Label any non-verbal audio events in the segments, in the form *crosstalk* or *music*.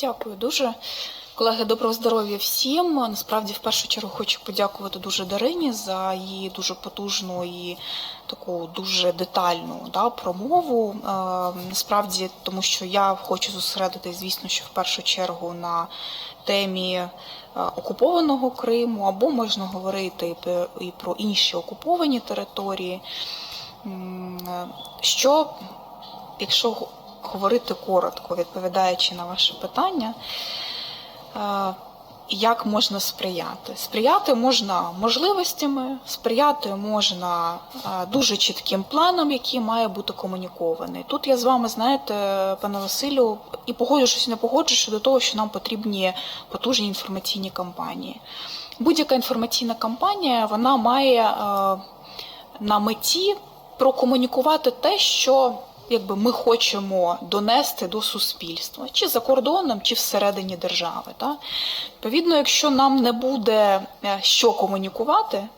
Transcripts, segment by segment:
Дякую дуже. Колеги, доброго здоров'я всім. Насправді, в першу чергу, хочу подякувати дуже Дарині за її дуже потужну і таку дуже детальну да, промову. Е, насправді, тому що я хочу зосередитись, звісно, що в першу чергу на темі е, окупованого Криму, або можна говорити і про- інші окуповані території. Е, Що, якщо говорити коротко, відповідаючи на ваше питання, е, як можна сприяти? Сприяти можна можливостями, сприяти можна е, дуже чітким планом, який має бути комунікований. Тут я з вами, знаєте, пане Василю, і погоджуюсь, не погоджуюсь щодо того, що нам потрібні потужні інформаційні кампанії. Будь-яка інформаційна кампанія вона має е, на меті прокомунікувати те, що якби ми хочемо донести до суспільства, чи за кордоном, чи всередині держави. Та? Відповідно, якщо нам не буде е, що комунікувати,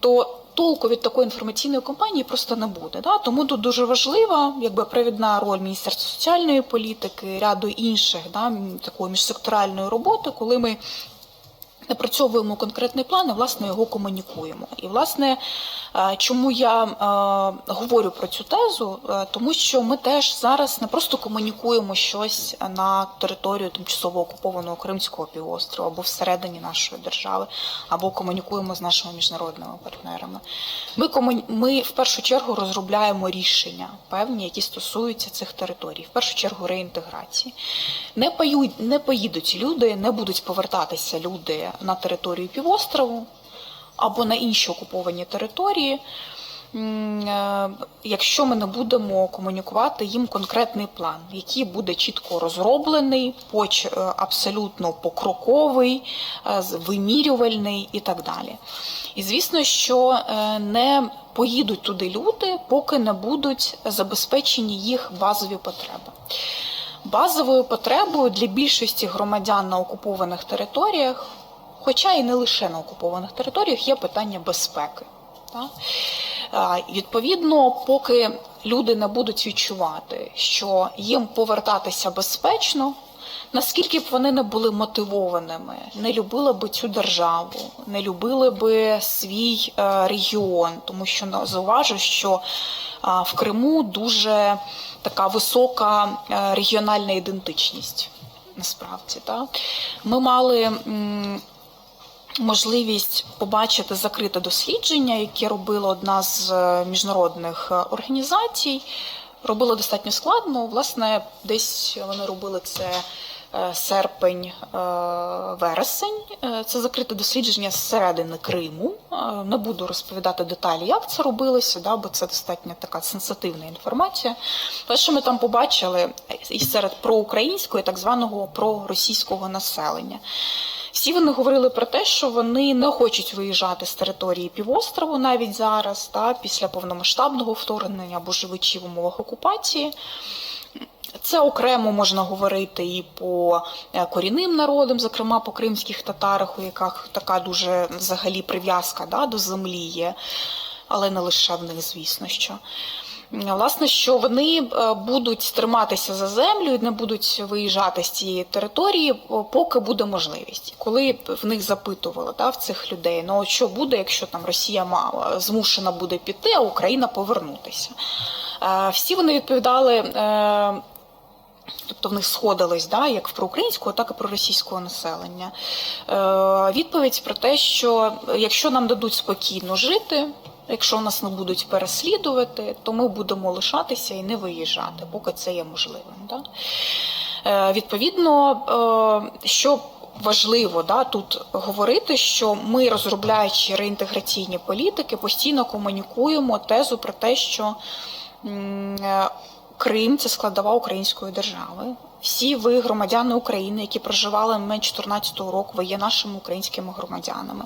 то толку від такої інформаційної кампанії просто не буде. Да? Тому тут дуже важлива якби провідна роль Міністерства соціальної політики, ряду інших да, такої міжсекторальної роботи, коли ми напрацьовуємо конкретний план і власне його комунікуємо. І власне, е, чому я е, говорю про цю тезу? Е, Тому що ми теж зараз не просто комунікуємо щось на територію тимчасово окупованого Кримського півострова або всередині нашої держави, або комунікуємо з нашими міжнародними партнерами. Ми комуні... ми в першу чергу розробляємо рішення певні, які стосуються цих територій, в першу чергу реінтеграції. Не поїдуть, не поїдуть люди, не будуть повертатися люди на територію півострову або на інші окуповані території, е, якщо ми не будемо комунікувати їм конкретний план, який буде чітко розроблений, поч- е, абсолютно покроковий, е, вимірювальний і так далі. І звісно, що не поїдуть туди люди, поки не будуть забезпечені їх базові потреби. Базовою потребою для більшості громадян на окупованих територіях, хоча і не лише на окупованих територіях, є питання безпеки. Так? Відповідно, поки люди не будуть відчувати, що їм повертатися безпечно, наскільки б вони не були мотивованими, не любили би цю державу, не любили би свій е, регіон, тому що зауважу, що в Криму дуже така висока е, регіональна ідентичність. Насправді, так? ми мали можливість побачити закрите дослідження, яке робила одна з е, міжнародних е, організацій. Робила достатньо складно. Власне, десь вони робили це е, серпень, вересень. Е, Це закрите дослідження зсередини Криму. Не буду розповідати деталі, як це робилося, да, бо це достатньо така сенситивна інформація. Те, що ми там побачили і серед проукраїнського і так званого проросійського населення. Всі вони говорили про те, що вони не хочуть виїжджати з території півострову навіть зараз, та, після повномасштабного вторгнення або живучи в умовах окупації. Це окремо можна говорити і по е, корінним народам, зокрема по кримських татарах, у яких така дуже взагалі прив'язка да, до землі є, але не лише в них, звісно що. Власне, що вони е, будуть триматися за землю і не будуть виїжджати з цієї території, поки буде можливість. Коли в них запитували да, в цих людей, ну що буде, якщо там Росія мала змушена буде піти, а Україна повернутися. Е, Всі вони відповідали. е, Тобто в них сходилось да, як в проукраїнського, так і про російського населення. Е, відповідь про те, що якщо нам дадуть спокійно жити, якщо нас не будуть переслідувати, то ми будемо лишатися і не виїжджати, поки це є можливим. Да? Е, відповідно, е, що важливо да, тут говорити, що ми, розробляючи реінтеграційні політики, постійно комунікуємо тезу про те, що е, Крим це складова української держави. Всі ви громадяни України, які проживали менше 14 року, ви є нашими українськими громадянами.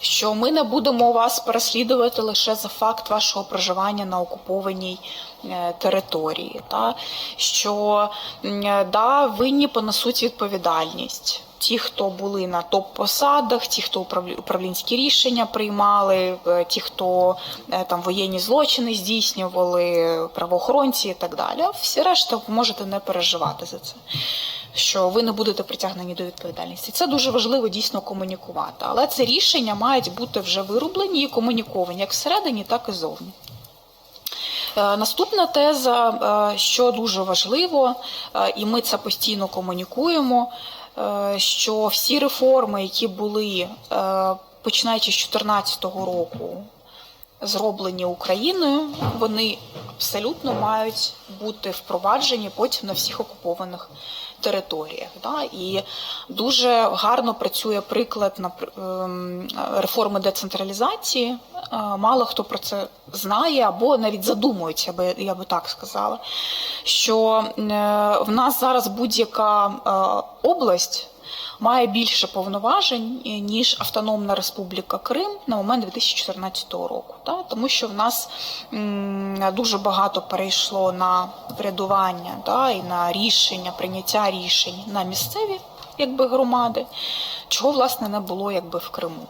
Що ми не будемо вас переслідувати лише за факт вашого проживання на окупованій е, території. Та? Що е, да, винні понесуть відповідальність. Ті, хто були на топ-посадах, ті, хто управлі- управлінські рішення приймали, е, ті, хто е, там воєнні злочини здійснювали, правоохоронці і так далі. Всі решта можете не переживати за це. що ви не будете притягнені до відповідальності. Це дуже важливо дійсно комунікувати. Але це рішення мають бути вже вироблені і комуніковані як всередині, так і зовні. Е, Наступна теза, е, що дуже важливо, е, і ми це постійно комунікуємо, що всі реформи, які були починаючи з 2014 року, зроблені Україною, вони абсолютно мають бути впроваджені потім на всіх окупованих територіях. Да? І дуже гарно працює приклад напр- ем, реформи децентралізації. Е, Мало хто про це знає або навіть задумується, би, я би так сказала, що е, в нас зараз будь-яка е, область має більше повноважень е, ніж Автономна Республіка Крим на момент 2014 року. Та? Тому що в нас дуже багато перейшло на врядування та? і на рішення, прийняття рішень на місцеві якби, громади, чого власне не було якби, в Криму.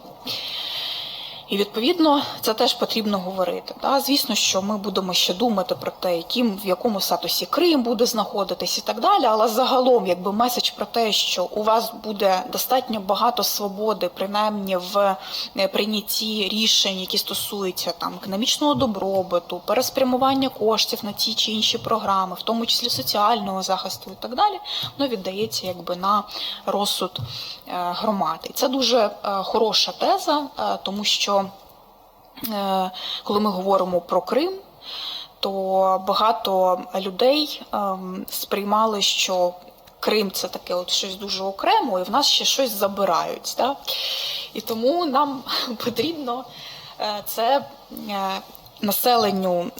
І відповідно це теж потрібно говорити. Да? Звісно, що ми будемо ще думати про те, яким в якому статусі Крим буде знаходитись і так далі. Але загалом, якби меседж про те, що у вас буде достатньо багато свободи, принаймні в е, прийнятті рішень, які стосуються там економічного добробуту, переспрямування коштів на ті чи інші програми, в тому числі соціального захисту і так далі, воно віддається якби на розсуд громади. Це дуже е, хороша теза, е, тому що е, коли ми говоримо про Крим, то багато людей сприймали, що Крим це таке от щось дуже окремо, і в нас ще щось забирають. Да? І тому нам *laughs* потрібно е, це е, населенню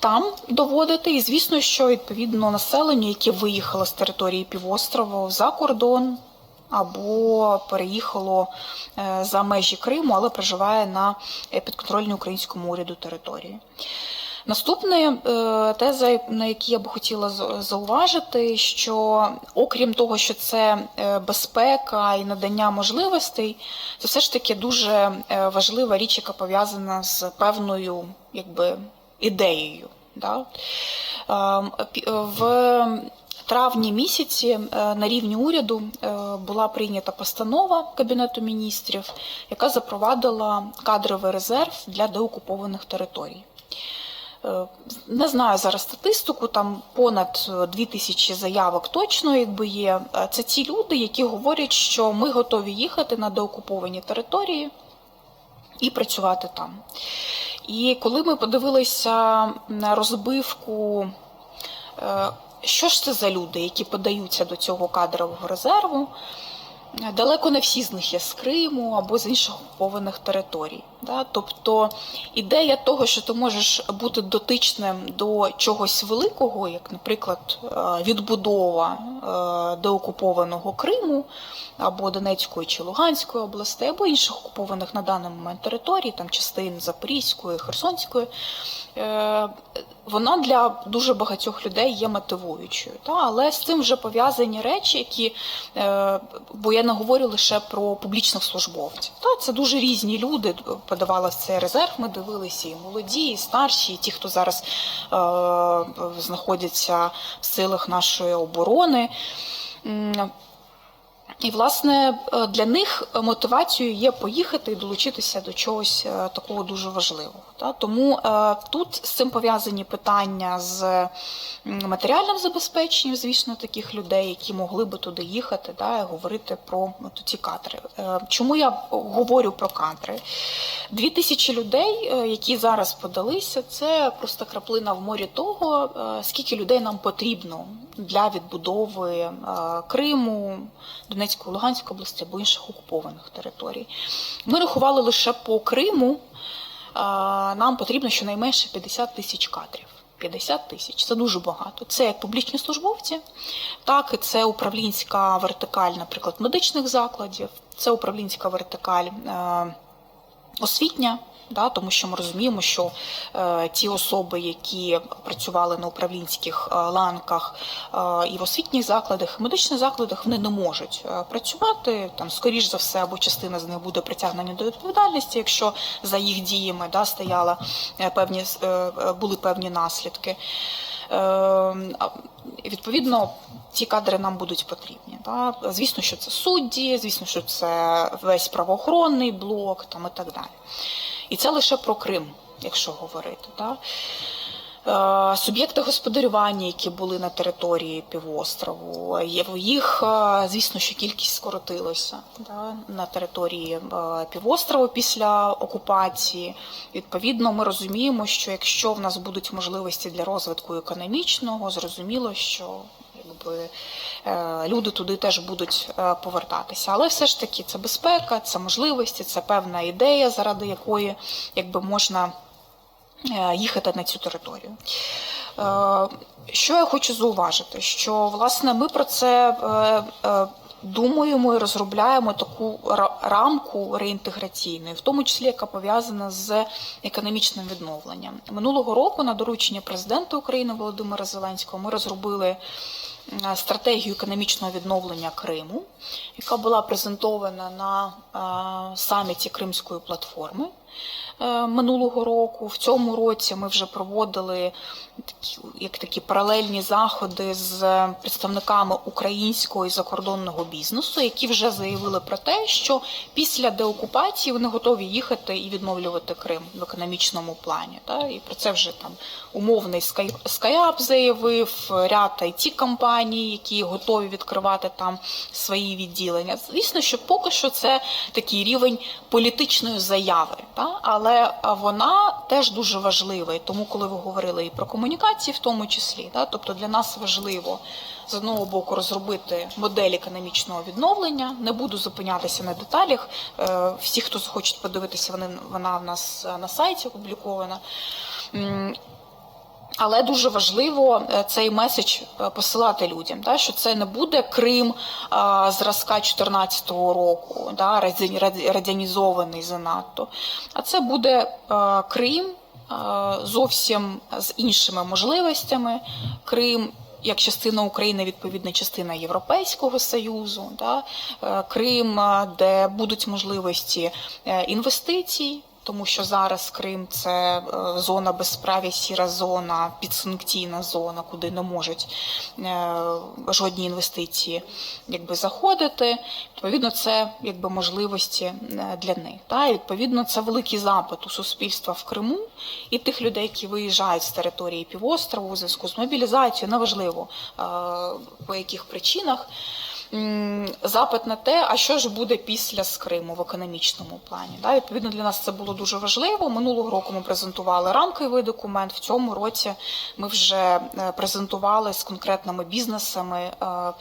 там доводити. І звісно, що відповідно населенню, яке виїхало з території півострову за кордон. Або переїхало е, за межі Криму, але проживає на е, підконтрольній українському уряду території. Наступна е, теза, на якій я би хотіла зауважити, що окрім того, що це безпека і надання можливостей, це все ж таки дуже важлива річ, яка пов'язана з певною якби, ідеєю. Да? Ем, В травні місяці е, на рівні уряду е, була прийнята постанова Кабінету міністрів, яка запровадила кадровий резерв для деокупованих територій. Е, Не знаю зараз статистику, там понад е, дві тисячі заявок точно якби є. Це ті люди, які говорять, що ми готові їхати на деокуповані території і працювати там. І коли ми подивилися на розбивку, що ж це за люди, які подаються до цього кадрового резерву, далеко не всі з них є з Криму або з інших окупованих територій. Да? Тобто ідея того, що ти можеш бути дотичним до чогось великого, як, наприклад, е, відбудова е, деокупованого Криму або Донецької чи Луганської областей, або інших окупованих на даний момент територій, там частин Запорізької, Херсонської, е, вона для дуже багатьох людей є мотивуючою. Та? Але з цим вже пов'язані речі, які, е, бо я не говорю лише про публічних службовців. Та? Це дуже різні люди подавали в цей резерв. Ми дивилися і молоді, і старші, і ті, хто зараз е, знаходяться в силах нашої оборони. І, власне, е, для них мотивацією є поїхати і долучитися до чогось е, такого дуже важливого. Тому е, тут з цим пов'язані питання з матеріальним забезпеченням, звісно, таких людей, які могли би туди їхати, і говорити про от ці кадри. Чому я говорю про кадри? Дві тисячі людей, е, які зараз подалися, це просто краплина в морі того, е, скільки людей нам потрібно для відбудови е, Криму, Донецької, Луганської області або інших окупованих територій. Ми рахували лише по Криму. Нам потрібно щонайменше 50 тисяч кадрів. 50 тисяч це дуже багато. Це як публічні службовці, так і це управлінська вертикаль, наприклад, медичних закладів, це управлінська вертикаль. Освітня. Да, тому що ми розуміємо, що е, ті особи, які працювали на управлінських е, ланках е, і в освітніх закладах, і медичних закладах, вони не можуть е, працювати. Там, скоріш за все, або частина з них буде притягнена до відповідальності, якщо за їх діями да, стояла е, певні е, е, були певні наслідки. А, Відповідно, ці кадри нам будуть потрібні. Да? Звісно, що це судді, звісно, що це весь правоохоронний блок там, і так далі. І це лише про Крим, якщо говорити. Да? Е, Суб'єкти господарювання, які були на території півострову, їх, е, звісно, що кількість скоротилася да, на території е, півострову після окупації. Відповідно, ми розуміємо, що якщо в нас будуть можливості для розвитку економічного, зрозуміло, що якби, люди туди теж будуть повертатися. Але все ж таки це безпека, це можливості, це певна ідея, заради якої якби можна їхати на цю територію. Е, Що я хочу зауважити? Що власне ми про це е, е, думаємо і розробляємо таку рамку реінтеграційну, в тому числі яка пов'язана з економічним відновленням. Минулого року на доручення президента України Володимира Зеленського ми розробили е, стратегію економічного відновлення Криму, яка була презентована на е, саміті Кримської платформи е, минулого року. В цьому році ми вже проводили такі, як такі паралельні заходи з представниками українського і закордонного бізнесу, які вже заявили про те, що після деокупації вони готові їхати і відновлювати Крим в економічному плані. Та? І про це вже там умовний Sky- SkyUp заявив, ряд it компаній, які готові відкривати там свої відділення. Звісно, що поки що це такий рівень політичної заяви, та? але вона теж дуже важлива. І тому, коли ви говорили і про комунікації, в тому числі, та? тобто для нас важливо з одного боку розробити модель економічного відновлення. Не буду зупинятися на деталях. Е, Всі, хто хоче подивитися, вона в нас е, на сайті опублікована. Але дуже важливо е, цей меседж е, посилати людям, да, що це не буде Крим а, зразка 2014 року, да, радянізований занадто. А це буде е, Крим е, зовсім з іншими можливостями. Крим як частина України, відповідна частина Європейського Союзу, да, е, Крим, е, де будуть можливості е, інвестицій. Тому що зараз Крим це е, зона безправ'я, сіра зона, підсанкційна зона, куди не можуть е, жодні інвестиції якби заходити. Відповідно, це якби можливості е, для них. Та і відповідно це великий запит у суспільства в Криму і тих людей, які виїжджають з території півострову у зв'язку з мобілізацією, неважливо по яких причинах. Запит на те, а що ж буде після з Криму в економічному плані. Да, відповідно, для нас це було дуже важливо. Минулого року ми презентували рамковий документ. В цьому році ми вже е, презентували з конкретними бізнесами, е,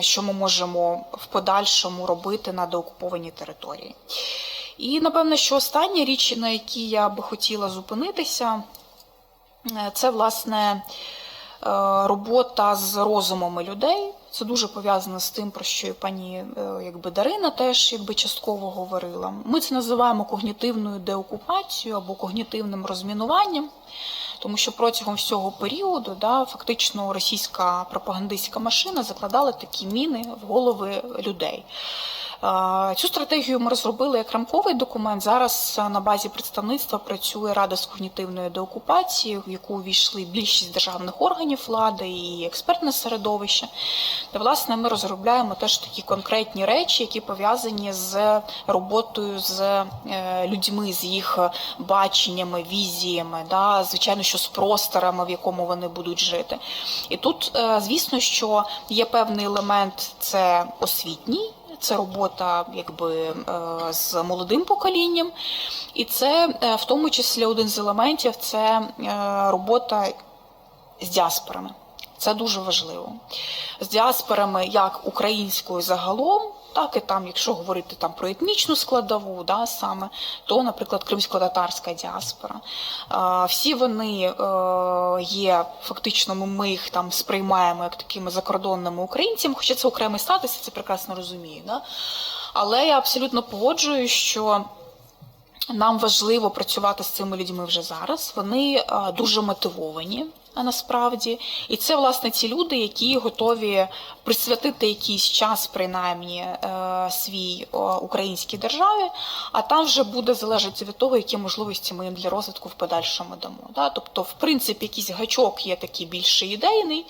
що ми можемо в подальшому робити на деокупованій території. І напевно, що остання річ, на якій я би хотіла зупинитися, е, це власне робота з розумами людей. Це дуже пов'язано з тим, про що і пані е, якби Дарина теж якби частково говорила. Ми це називаємо когнітивною деокупацією або когнітивним розмінуванням, тому що протягом всього періоду да, фактично російська пропагандистська машина закладала такі міни в голови людей. Цю стратегію ми розробили як рамковий документ. Зараз на базі представництва працює Рада з когнітивної деокупації, в яку увійшли більшість державних органів влади і експертне середовище. Де, власне, ми розробляємо теж такі конкретні речі, які пов'язані з роботою з е, людьми, з їх баченнями, візіями, да, звичайно, що з просторами, в якому вони будуть жити. І тут, е, звісно, що є певний елемент це освітній. Це робота якби е, з молодим поколінням, і це е, в тому числі один з елементів це е, робота з діаспорами. Це дуже важливо. З діаспорами як українською загалом, так і там, якщо говорити там про етнічну складову, да, саме, то, наприклад, кримсько-татарська діаспора. А, Всі вони е, є фактично, ми- їх там сприймаємо як такими закордонними українцями, хоча це окремий статус, я це прекрасно розумію. Да? Але я абсолютно погоджуюсь, що нам важливо працювати з цими людьми вже зараз. Вони е, дуже мотивовані. А насправді. І це власне ті люди, які готові присвятити якийсь час, принаймні, е, свій е, українській державі, а там вже буде залежати від того, які можливості ми їм для розвитку в подальшому дамо. Тобто, в принципі, якийсь гачок є такий більше ідейний,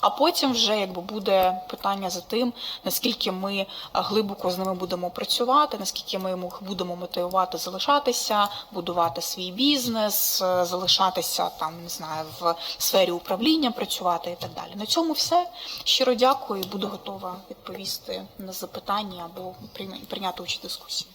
а потім вже якби буде питання за тим, наскільки ми глибоко з ними будемо працювати, наскільки ми їх будемо мотивувати залишатися, будувати свій бізнес, е, залишатися там, не знаю, в сфері управління працювати і так далі. На цьому все. Щиро дякую буду готова відповісти на запитання або прийня- прийняти участь в дискусії.